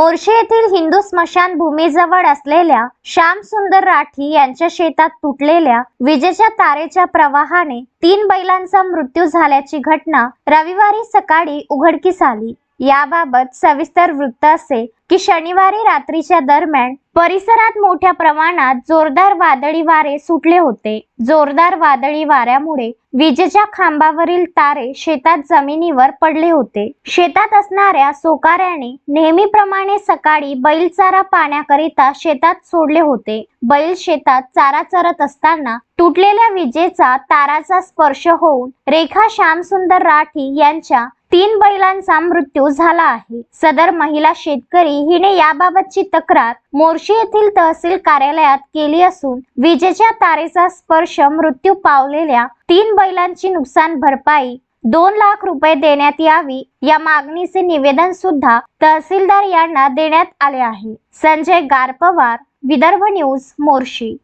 मोर्शी येथील हिंदू स्मशानभूमीजवळ असलेल्या श्यामसुंदर राठी यांच्या शेतात तुटलेल्या विजेच्या तारेच्या प्रवाहाने तीन बैलांचा मृत्यू झाल्याची घटना रविवारी सकाळी उघडकीस आली. याबाबत सविस्तर वृत्त असे की शनिवारी रात्रीच्या दरम्यान परिसरात मोठ्या प्रमाणात जोरदार वादळी वारे सुटले होते. जोरदार वादळी वाऱ्यामुळे विजेच्या खांबावरील तारे शेतात जमिनीवर पडले होते. शेतात असणाऱ्या सोकाऱ्याने नेहमीप्रमाणे सकाळी बैल चारा पाण्याकरिता शेतात सोडले होते. बैल शेतात चारा चरत असताना तुटलेल्या विजेचा ताराचा स्पर्श होऊन रेखा श्यामसुंदर राठी यांच्या तीन बैलांचा मृत्यू झाला आहे. सदर महिला शेतकरी हिने याबाबतची तक्रार मोर्शी येथील तहसील कार्यालयात केली असून विजेच्या तारेचा स्पर्श मृत्यू पावलेल्या तीन बैलांची नुकसान भरपाई दोन लाख रुपये देण्यात यावी या मागणीचे निवेदन सुद्धा तहसीलदार यांना देण्यात आले आहे. संजय गारपवार विदर्भ न्यूज मोर्शी.